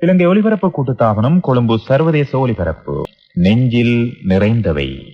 இலங்கை ஒலிபரப்பு கூட்டுத்தாபனம் கொழும்பு சர்வதேச ஒலிபரப்பு. நெஞ்சில் நிறைந்தவை.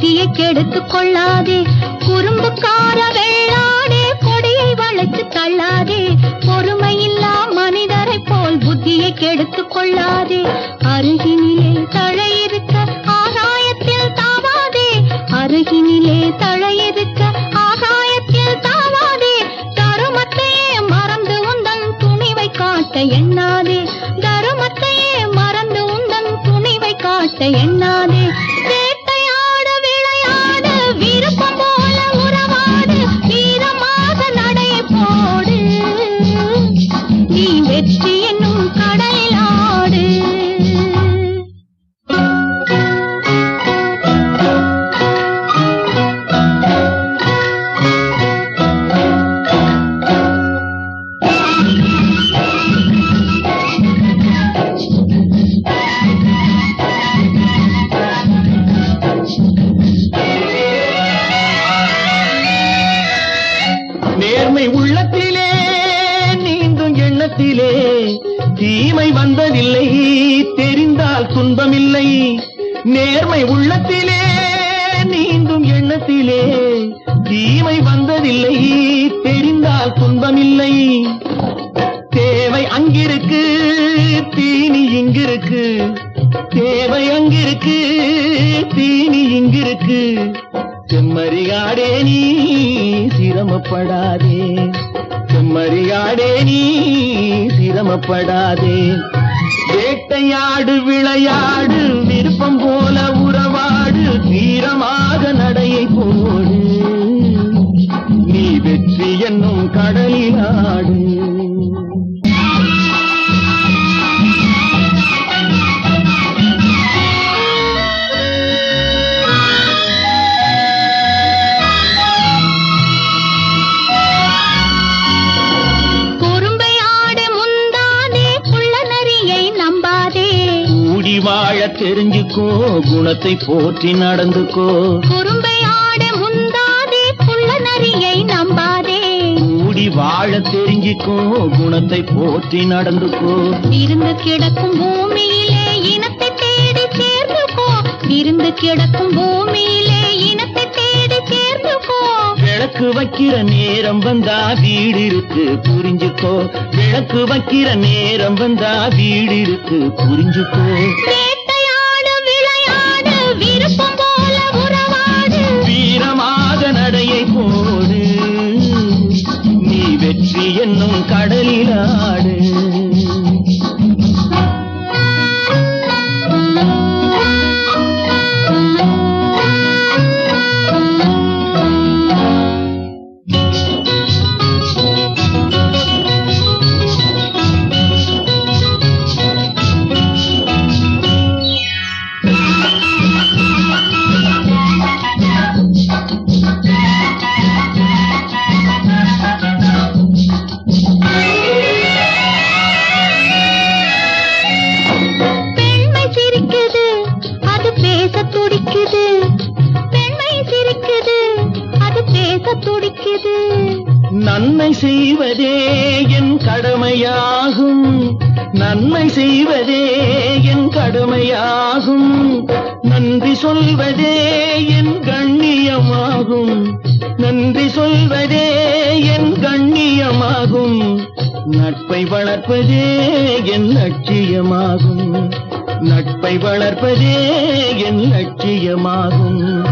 போல் புத்தியை கெடுத்துக் கொள்ளாதே. குறும்புக்கார வெள்ளாடே கொடியை வளைத்து தள்ளாதே. பொறுமையில்லா மனிதரை போல் புத்தியை கெடுத்து கொள்ளாதே. அருகினிலே தழையிருக்க ஆகாயத்தில் தாவாதே. அருகினிலே தழையிருக்க ஆகாயத்தில் தாவாதே. தருமத்தையே மறந்து உந்தன் துணிவை காட்ட எண்ணாதே. தருமத்தையே மறந்து உந்தன் துணிவை காட்ட எண்ணாதே. நேர்மை உள்ளத்திலே நீந்தும் எண்ணத்திலே. தீமை வந்ததில்லை தெரிந்தால் துன்பமில்லை. நேர்மை உள்ளத்திலே நீந்தும் எண்ணத்திலே. தீமை வந்ததில்லை தெரிந்தால் துன்பமில்லை. தேவை அங்கிருக்கு தீனி இங்கிருக்கு. தேவை அங்கிருக்கு தீனி இங்கிருக்கு. செம்மறியாடே நீ சிரமப்படாதே. செம்மறியாடே நீ சிரமப்படாதே. வேட்டையாடு விளையாடு விருப்பம் தெரிஞ்சுக்கோ குணத்தை போற்றி நடந்துக்கோ. குறும்பை ஆடு முந்தாதே குள்ள நரியை நம்பாதே. கூடி வாழ தெரிஞ்சுக்கோ குணத்தை போற்றி நடந்துக்கோ. விருந்து கிடக்கும் பூமியிலே இனத்தை தேடி சேர்ந்துக்கோ. விருந்து கிடக்கும் பூமியிலே இனத்தை தேடி சேர்ந்துக்கோ. விளக்கு வைக்கிற நேரம் வந்தா வீடு இருக்கு புரிஞ்சுக்கோ. விளக்கு வைக்கிற நேரம் வந்தா வீடு இருக்கு புரிஞ்சுக்கோ. நன்மை செய்வதே என் கடமையாகும். நன்மை செய்வதே என் கடமையாகும். நன்றி சொல்வதே என் கண்ணியமாகும். நன்றி சொல்வதே என் கண்ணியமாகும். நட்பை வளர்ப்பதே என் லட்சியமாகும். நட்பை வளர்ப்பதே என் லட்சியமாகும்.